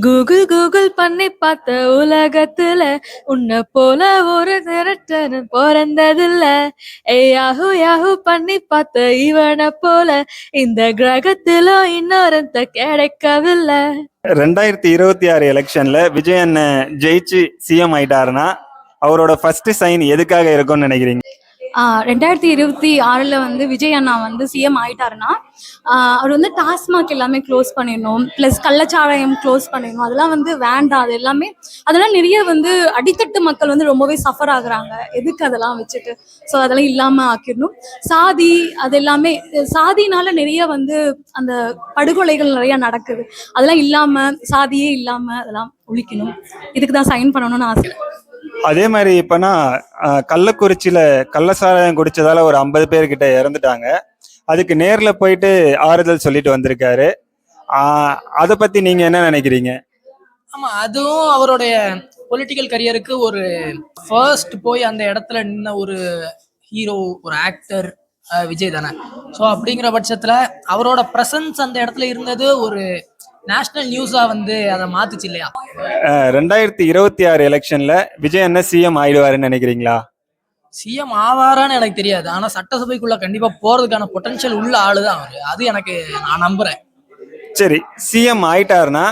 Google Google பண்ணி பார்த்த உலகத்துல உன்னை போல ஒரு திரட்டன பிறந்ததில்ல. ஏ யாஹு யாஹு பண்ணி பார்த்த இவனை போல இந்த கிரகத்துல இன்னொருத்த கிடைக்கவில்லை. ரெண்டாயிரத்தி இருபத்தி ஆறு எலெக்ஷன்ல விஜய் அண்ணன் ஜெயிச்சு சிஎம் ஆயிட்டாருன்னா அவரோட ஃபர்ஸ்ட் சைன் எதுக்காக இருக்கும்னு நினைக்கிறீங்க? ரெண்டாயிரத்தி இருபத்தி ஆறில் வந்து விஜய் அண்ணா வந்து சிஎம் ஆயிட்டாருன்னா அவர் வந்து டாஸ்மாக் எல்லாமே க்ளோஸ் பண்ணிடணும் ப்ளஸ் கள்ளச்சாராயம் க்ளோஸ் பண்ணிடணும். அதெல்லாம் வந்து வேண்டாம் அது எல்லாமே அதெல்லாம் நிறைய வந்து அடித்தட்டு மக்கள் வந்து ரொம்பவே சஃபர் ஆகுறாங்க. எதுக்கு அதெல்லாம் வச்சுட்டு? ஸோ அதெல்லாம் இல்லாமல் ஆக்கிடணும். சாதி அது எல்லாமே சாதினால நிறைய வந்து அந்த படுகொலைகள் நிறைய நடக்குது. அதெல்லாம் இல்லாமல் சாதியே இல்லாமல் அதெல்லாம் ஒழிக்கணும். இதுக்கு தான் சைன் பண்ணணும்னு ஆசை. அதே மாதிரி இப்பனா கள்ளக்குறிச்சியில் கள்ளக்குறிச்சியில கள்ளசாராயம் குடிச்சதால ஒரு ஐம்பது பேர்கிட்ட இறந்துட்டாங்க. அதுக்கு நேர்ல போயிட்டு ஆறுதல் சொல்லிட்டு வந்திருக்காரு. அதை பத்தி நீங்க என்ன நினைக்கிறீங்க? ஆமா அதுவும் அவருடைய பொலிட்டிக்கல் கரியருக்கு ஒரு ஃபர்ஸ்ட் போய் அந்த இடத்துல நின்ன ஒரு ஹீரோ ஒரு ஆக்டர் விஜய் தானே. ஸோ அப்படிங்கிற பட்சத்துல அவரோட ப்ரெசன்ஸ் அந்த இடத்துல இருந்தது ஒரு நேஷனல் நியூஸா வந்து அதை மாத்துச்சு இல்லையா? ரெண்டாயிரத்தி இருபத்தி ஆறு எலெக்ஷன்ல விஜய் அண்ணன் சிஎம் ஆயிடுவாருன்னு நினைக்கிறீங்களா? சிஎம் ஆவாரான்னு எனக்கு தெரியாது. ஆனா சட்டசபைக்குள்ள கண்டிப்பா போறதுக்கான பொட்டன்ஷியல் உள்ள ஆளு தான் அவரு. அது எனக்கு நான் நம்புறேன். சரி சிஎம் ஆயிட்டாருன்னா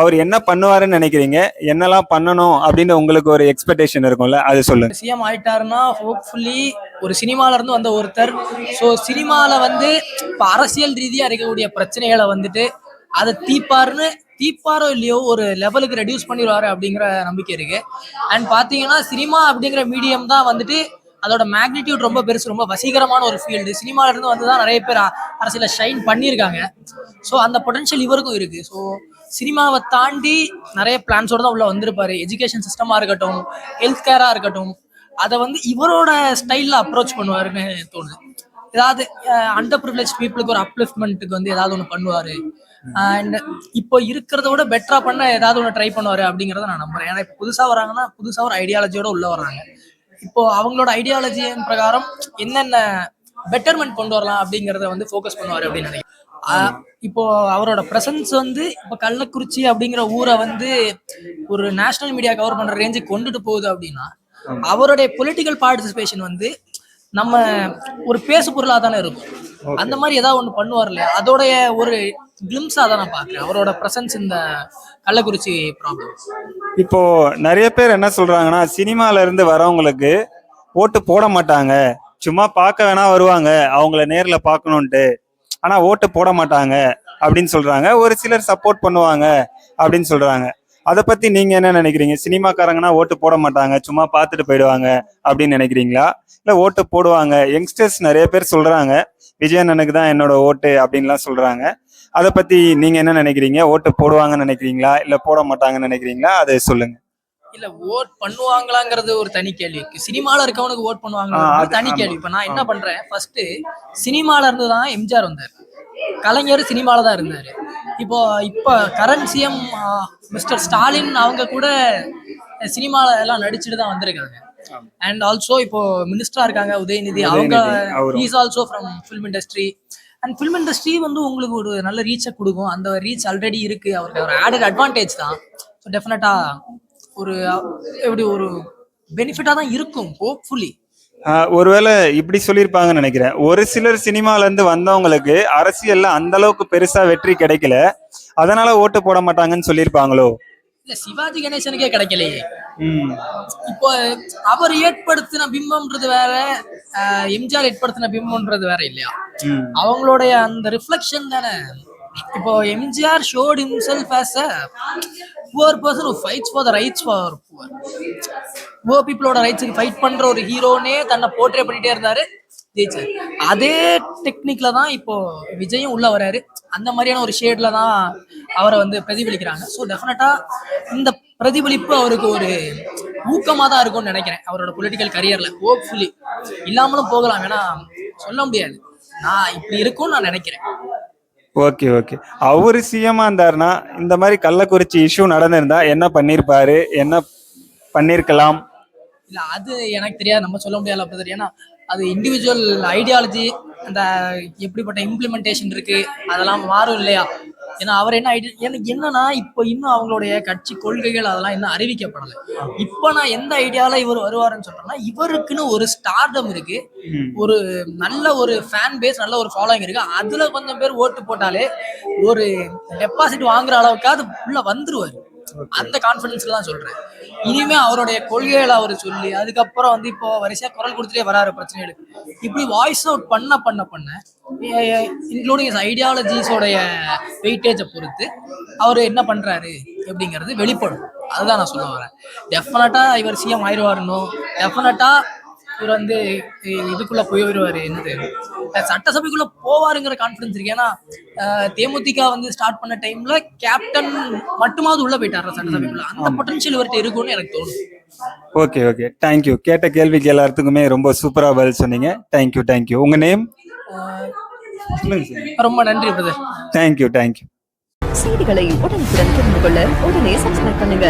அவர் என்ன பண்ணுவாருன்னு நினைக்கிறீங்க? என்னெல்லாம் பண்ணணும் அப்படின்னு உங்களுக்கு ஒரு எக்ஸ்பெக்டேஷன் இருக்கும்ல? அது சொல்லுங்க. சிஎம் ஆயிட்டாருன்னா ஹோப்ஃபுல்லி ஒரு சினிமால இருந்து வந்த ஒருத்தர். ஸோ சினிமால வந்து இப்போ அரசியல் ரீதியா இருக்கக்கூடிய பிரச்சனைகளை வந்துட்டு அதை தீப்பாருன்னு தீப்பாரோ இல்லையோ ஒரு லெவலுக்கு ரெடியூஸ் பண்ணிடுவாரு அப்படிங்கிற நம்பிக்கை இருக்கு. அண்ட் பாத்தீங்கன்னா சினிமா அப்படிங்கிற மீடியம் தான் வந்துட்டு அதோட மேக்னிடியூட் ரொம்ப பெருசு ரொம்ப வசீகரமான ஒரு ஃபீல்டு சினிமால இருந்து வந்து தான் நிறைய பேர் அரசியல ஷைன் பண்ணியிருக்காங்க. ஸோ அந்த பொட்டன்ஷியல் இவருக்கும் இருக்கு. ஸோ சினிமாவை தாண்டி நிறைய பிளான்ஸோட தான் உள்ள வந்திருப்பாரு. எஜுகேஷன் சிஸ்டமா இருக்கட்டும் ஹெல்த் கேரா இருக்கட்டும். அதை வந்து இவரோட ஸ்டைல அப்ரோச் பண்ணுவாருன்னு தோணுது. ஏதாவது அண்டர் ப்ரிவிலேஜ் பீப்புளுக்கு ஒரு அப்லிஃப்ட்மெண்ட்டுக்கு வந்து ஏதாவது ஒன்று பண்ணுவாரு. அண்ட் இப்போ இருக்கிறத விட பெட்டரா பண்ண ஏதாவது ஒன்று ட்ரை பண்ணுவாரு அப்படிங்கறத நான் நம்புறேன். ஏன்னா இப்போ புதுசா வராங்கன்னா புதுசா ஒரு ஐடியாலஜியோட உள்ள வர்றாங்க. இப்போ அவங்களோட ஐடியாலஜியின் பிரகாரம் என்னென்ன பெட்டர்மெண்ட் கொண்டு வரலாம் அப்படிங்கறத வந்து ஃபோக்கஸ் பண்ணுவாரு அப்படின்னு நினைக்கிறேன். இப்போ அவரோட பிரசன்ஸ் வந்து இப்போ கள்ளக்குறிச்சி அப்படிங்கிற ஊரை வந்து ஒரு நேஷனல் மீடியா கவர் பண்ற ரேஞ்சுக்கு கொண்டுட்டு போகுது அப்படின்னா அவருடைய பொலிட்டிக்கல் பார்ட்டிசிபேஷன் வந்து நம்ம ஒரு பேசு பொருளா தானே இருக்கும் அந்த மாதிரி ஏதாவது ஒண்ணு பண்ணுவார் இல்லையா? அதோடைய ஒரு கிளிம்ஸாக தான் நான் பார்க்குறேன். அவரோட பிரசன்ஸ் இந்த கள்ளக்குறிச்சி ப்ராப்ளம் இப்போ நிறைய பேர் என்ன சொல்றாங்கன்னா சினிமால இருந்து வரவங்களுக்கு ஓட்டு போட மாட்டாங்க. சும்மா பார்க்க வேணா வருவாங்க. அவங்கள நேர்ல பார்க்கணுன்ட்டு ஆனா ஓட்டு போட மாட்டாங்க அப்படின்னு சொல்றாங்க. ஒரு சிலர் சப்போர்ட் பண்ணுவாங்க அப்படின்னு சொல்றாங்க. அதை பத்தி நீங்க என்ன நினைக்கிறீங்க? சினிமாக்காரங்கன்னா ஓட்டு போட மாட்டாங்க. சும்மா பார்த்துட்டு போயிடுவாங்க அப்படின்னு நினைக்கிறீங்களா? இல்ல ஓட்டு போடுவாங்க. யங்ஸ்டர்ஸ் நிறைய பேர் சொல்றாங்க. விஜயன் எனக்கு தான் என்னோட ஓட்டு அப்படின்லாம் சொல்றாங்க. அதை பத்தி நீங்க என்ன நினைக்கிறீங்க? ஓட்டு போடுவாங்கன்னு நினைக்கிறீங்களா? இல்ல போட மாட்டாங்கன்னு நினைக்கிறீங்களா? அதை சொல்லுங்க. இல்ல ஓட் பண்ணுவாங்களாங்கிறது ஒரு தனி கேள்வி. சினிமால இருக்கவனுக்கு ஓட் பண்ணுவாங்களா? தனி. கேள்வி. இப்ப நான் என்ன பண்றேன்? ஃபர்ஸ்ட் சினிமால இருந்து தான் எம்ஜிஆர் வந்தார். கலைஞர் சினிமால தான் இருந்தாரு. இப்போ இப்போ கரண்ட் சிஎம் மிஸ்டர் ஸ்டாலின் அவங்க கூட சினிமால எல்லாம் நடிச்சுட்டு தான் வந்திருக்காங்க. அண்ட் ஆல்சோ இப்போ மினிஸ்டரா இருக்காங்க உதயநிதி. அவங்க. Is also from film industry and film industry வந்து உங்களுக்கு ஒரு நல்ல ரீச்சை கொடுக்கும். அந்த ரீச் ஆல்ரெடி இருக்கு. அவருக்கு ஒரு ஆடட் அட்வான்டேஜ் தான். ஸோ டெஃபினட்டா ஒரு எப்படி ஒரு பெனிஃபிட்டா தான் இருக்கும் ஹோப்ஃபுல்லி ஒருவேளை இப்படி சொல்லியிருப்பாங்கன்னு நினைக்கிறேன். ஒரு சிலர் சினிமால இருந்து வந்தவங்களுக்கு அரசியல்ல அந்த அளவுக்கு பெருசா வெற்றி கிடைக்கல. அதனால ஓட்டு போட மாட்டாங்கன்னு சொல்லியிருப்பாங்களோ? இல்ல சிவாஜி கணேசனுக்கே கிடைக்கலையே. ம். இப்போ அவர் ஏற்படுத்தின பிம்பம்ன்றது வேற எம்ஜிஆர் ஏற்படுத்தின பிம்பம்ன்றது வேற இல்லையா. அவங்களுடைய அந்த ரிஃப்ளெக்ஷன் தானே? இப்போ MGR showed himself as a poor person fights for the rights for poor poor. Poor பீப்புளோட ரைட்ஸுக்கு ஃபைட் பண்ற ஒரு ஹீரோனே தன்னை போர்ட்ரே பண்ணிட்டே இருந்தாரு ஜெயிச்சார். அதே டெக்னிக்ல தான் இப்போ விஜயும் உள்ள வராரு. அந்த மாதிரியான ஒரு ஷேட்ல தான் அவரை வந்து பிரதிபலிக்கிறாங்க. ஸோ டெஃபினட்டா இந்த பிரதிபலிப்பு அவருக்கு ஒரு ஊக்கமாக தான் இருக்கும்னு நினைக்கிறேன். அவரோட பொலிட்டிக்கல் கரியர்ல ஹோப்ஃபுல்லி இல்லாமலும் போகலாம். ஏன்னா சொல்ல முடியாது. நான் இப்படி இருக்கும்னு நான் நினைக்கிறேன். Okay okay. அவரு சிஎம்மா இருந்தாருன்னா இந்த மாதிரி கள்ளக்குறிச்சி இஷ்யூ நடந்திருந்தா என்ன பண்ணிருப்பாரு? என்ன பண்ணிருக்கலாம்? இல்ல அது எனக்கு தெரியாது. நம்ம சொல்ல முடியாது அப்படி ஏன்னா அது இண்டிவிஜுவல் ஐடியாலஜி அந்த எப்படிப்பட்ட இம்ப்ளிமெண்டேஷன் இருக்கு அதெல்லாம் மாறும் இல்லையா? ஏன்னா அவர் என்ன ஐடியா எனக்கு என்னன்னா இப்போ இன்னும் அவங்களுடைய கட்சி கொள்கைகள் அதெல்லாம் இன்னும் அறிவிக்கப்படலை. இப்போ நான் எந்த ஐடியால இவர் வருவாருன்னு சொல்றேன்னா இவருக்குன்னு ஒரு ஸ்டார்டம் இருக்கு. ஒரு நல்ல ஒரு ஃபேன் பேஸ் நல்ல ஒரு ஃபாலோயிங் இருக்கு. அதுல கொஞ்சம் பேர் ஓட்டு போட்டாலே ஒரு டெபாசிட் வாங்குற அளவுக்காவது உள்ள வந்துருவாரு. அந்த கான்பிடன்ஸ்ல தான் சொல்றேன். இனிமே அவருடைய கொள்கைகளை அவர் சொல்லி அதுக்கப்புறம் வந்து இப்போ வரிசையா குரல் கொடுத்துட்டே வராரு பிரச்சனைகளுக்கு இப்படி வாய்ஸ் அவுட் பண்ண பண்ண பண்ண இன்க்ளூடிங் ஐடியாலஜிஸோடைய வெயிட்டேஜை பொறுத்து அவர் என்ன பண்றாரு அப்படிங்கிறது வெளிப்படும். அதுதான் நான் சொல்ல வரேன். டெஃபினட்டா இவர் சிஎம் ஆயிடுவாருன்னு டெஃபினட்டா இவர் வந்து இதுக்குள்ள போயிடுவாரு என்னது? சட்டசபைக்குள்ள போவாருங்கிற கான்ஃபிடன்ஸ் இருக்கு. ஏன்னா தேமுதிக வந்து ஸ்டார்ட் பண்ண டைம்ல கேப்டன் மட்டுமாவது உள்ள போயிட்டாரு சட்டசபைக்குள்ள? அந்த பொட்டன்ஷியல் இவர்கிட்ட இருக்கும்னு எனக்கு தோணுது. Okay okay. தேங்க்யூ கேட்ட கேள்விக்கு எல்லாத்துக்குமே ரொம்ப சூப்பரா பதில் சொன்னீங்க. தேங்க்யூ தேங்க்யூ உங்க நேம் ரொம்ப நன்றி பிரதர் தேங்க்யூ தேங்க்யூ செய்திகளை உடனுக்குடன் தெரிந்து கொள்ள உடனே சப்ஸ்கிரைப் பண்ணுங்க.